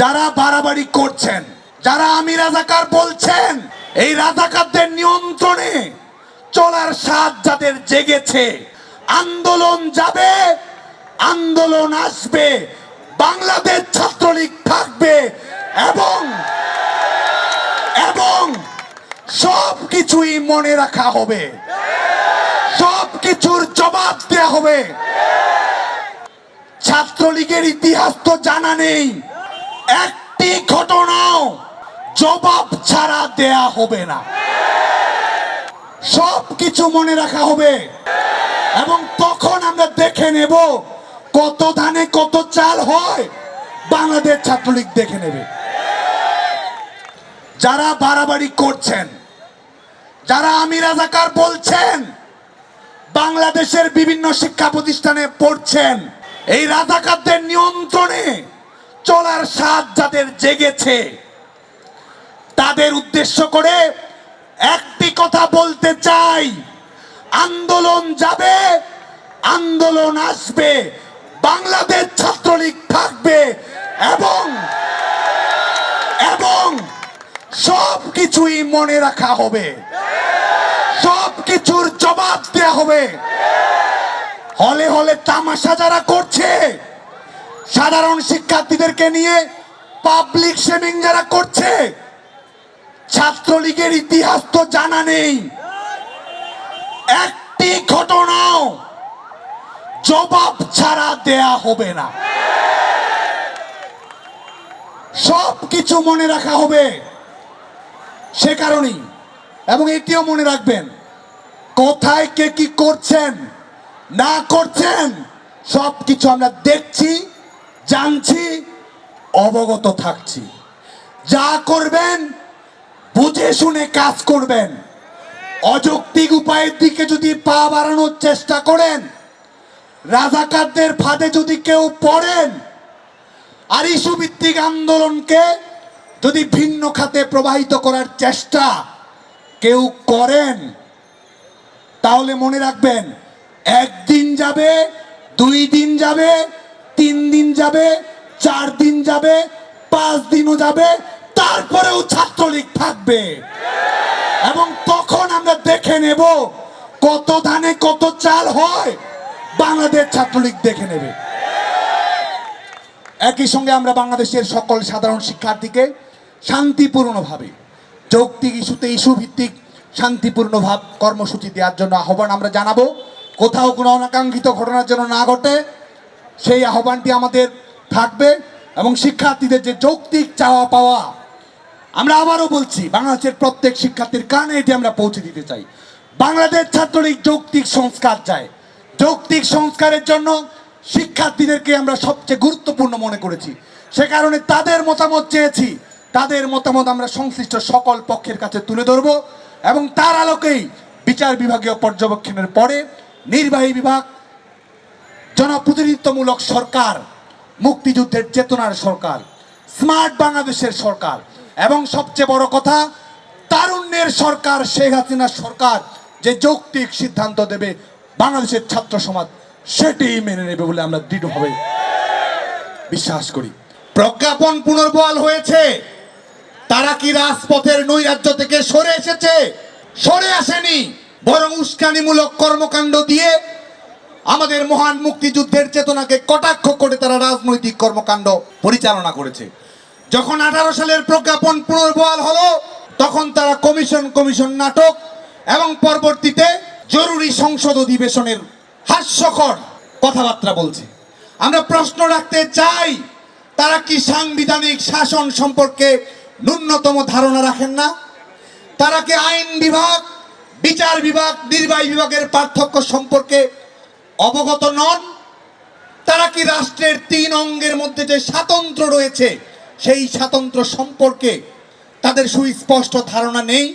যারা বাড়াবাড়ি করছেন, যারা আমি রাজাকার বলছেন, এই রাজাকারদের নিয়ন্ত্রণে চলার স্বাদ যাদের জেগেছে, আন্দোলন যাবে, আন্দোলন আসবে, বাংলাদেশ ছাত্রলীগ থাকবে এবং এবং সব কিছুই মনে রাখা হবে। সব কিছুর জবাব দেওয়া হবে। ছাত্রলীগের ইতিহাস তো জানা নেই। একটি ঘটনাও জবাব ছাড়া দেয়া হবে না। সব কিছু মনে রাখা হবে। এবং তখন আমরা দেখে নেব কত ধানে কত চাল হয়। বাংলাদেশ ছাত্রলীগ দেখে নেবে। যারা বাড়াবাড়ি করছেন, যারা আমি রাজাকার বলছেন, বাংলাদেশের বিভিন্ন শিক্ষা প্রতিষ্ঠানে পড়ছেন, এই রাজাকারদের নিয়ন্ত্রণে চলার স্বাদ যাদের জেগেছে, তাদের উদ্দেশ্য করে একটি কথা বলতে চাই। আন্দোলন যাবে, আন্দোলন আসবে, বাংলাদেশ ছাত্রলীগ থাকবে এবং এবং সব কিছুই মনে রাখা হবে। সব কিছুর জবাব দেয়া হবে। হলে হলে তামাশা যারা করছে সাধারণ শিক্ষার্থীদেরকে নিয়ে পাবলিক শেমিং যারা করছে, ছাত্রলীগের ইতিহাস তো জানা নেই। একটি ঘটনাও জবাব ছাড়া দেয়া হবে না। সব কিছু মনে রাখা হবে সে কারণেই। এবং এটিও মনে রাখবেন, কোথায় কে কি করছেন, না করছেন সব কিছু আমরা দেখছি। জানছি, অবগত থাকছি। যা করবেন, বুঝে শুনে কাজ করবেন। অযৌক্তিক উপায়ের দিকে যদি পা বাড়ানোর চেষ্টা করেন, রাজাকারদের ফাঁদে যদি কেউ পড়েন আর ইস্যু ভিত্তিক আন্দোলনকে যদি ভিন্ন খাতে প্রবাহিত করার চেষ্টা কেউ করেন, তাহলে মনে রাখবেন, একদিন যাবে, দুই দিন যাবে দিন যাবে, চার দিন যাবে, পাঁচ দিনও যাবে, তারপরেও ছাত্রলীগ থাকবে। এবং তখন আমরা দেখে নেব কত ধানে কত চাল হয়, বাংলাদেশ ছাত্রলীগ দেখে নেবে। একই সঙ্গে আমরা বাংলাদেশের সকল সাধারণ শিক্ষার্থীকে শান্তিপূর্ণভাবে, যৌক্তিক ইস্যুতে ইস্যু ভিত্তিক শান্তিপূর্ণ ভাব কর্মসূচি দেওয়ার জন্য আহ্বান আমরা জানাব। কোথাও কোনো অনাকাঙ্ক্ষিত ঘটনার জন্য না ঘটে সেই আহ্বানটি আমাদের থাকবে এবং শিক্ষার্থীদের যে যৌক্তিক চাওয়া পাওয়া, আমরা আবারও বলছি, বাংলাদেশের প্রত্যেক শিক্ষার্থীর কানে এটি আমরা পৌঁছে দিতে চাই। বাংলাদেশ ছাত্রলীগ যৌক্তিক সংস্কার চায়। যৌক্তিক সংস্কারের জন্য শিক্ষার্থীদেরকে আমরা সবচেয়ে গুরুত্বপূর্ণ মনে করেছি। সে কারণে তাদের মতামত চেয়েছি, তাদের মতামত আমরা সংশ্লিষ্ট সকল পক্ষের কাছে তুলে ধরব এবং তার আলোকেই বিচার বিভাগীয় পর্যবেক্ষণের পরে নির্বাহী বিভাগ জনপ্রতিনিধিত্বমূলক সরকার, মুক্তিযুদ্ধের চেতনার সরকার, স্মার্ট বাংলাদেশের সরকার, এবং সবচেয়ে বড় কথা, তারুণ্যের সরকার শেখ হাসিনার সরকার যে যৌক্তিক সিদ্ধান্ত দেবে বাংলাদেশের ছাত্র সমাজ, সেটি মেনে নেবে বলে আমরা দৃঢ়ভাবে বিশ্বাস করি। প্রজ্ঞাপন পুনর্বহাল হয়েছে। তারা কি রাজপথের নৈরাজ্য থেকে সরে এসেছে? সরে আসেনি, বরং উস্কানিমূলক কর্মকাণ্ড দিয়ে আমাদের মহান মুক্তিযুদ্ধের চেতনাকে কটাক্ষ করে তারা রাজনৈতিক কর্মকাণ্ড পরিচালনা করেছে। যখন আঠারো সালের প্রজ্ঞাপন পুনর্বহাল হলো, তখন তারা কমিশন কমিশন নাটক এবং পরবর্তীতে জরুরি সংসদ অধিবেশনের হাস্যকর কথাবার্তা বলছে। আমরা প্রশ্ন রাখতে চাই, তারা কি সাংবিধানিক শাসন সম্পর্কে ন্যূনতম ধারণা রাখেন না? তারা কি আইন বিভাগ, বিচার বিভাগ, নির্বাহী বিভাগের পার্থক্য সম্পর্কে অবগত নন, তারা কি রাষ্ট্রের তিন অঙ্গের মধ্যে যে স্বাতন্ত্র রয়েছে, সেই স্বাতন্ত্র সম্পর্কে তাদের সুস্পষ্ট ধারণা নেই?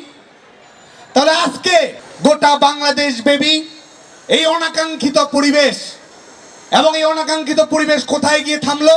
তাহলে আজকে গোটা বাংলাদেশ বেবি এই অনাকাঙ্ক্ষিত পরিবেশ এবং এই অনাকাঙ্ক্ষিত পরিবেশ কোথায় গিয়ে থামলো?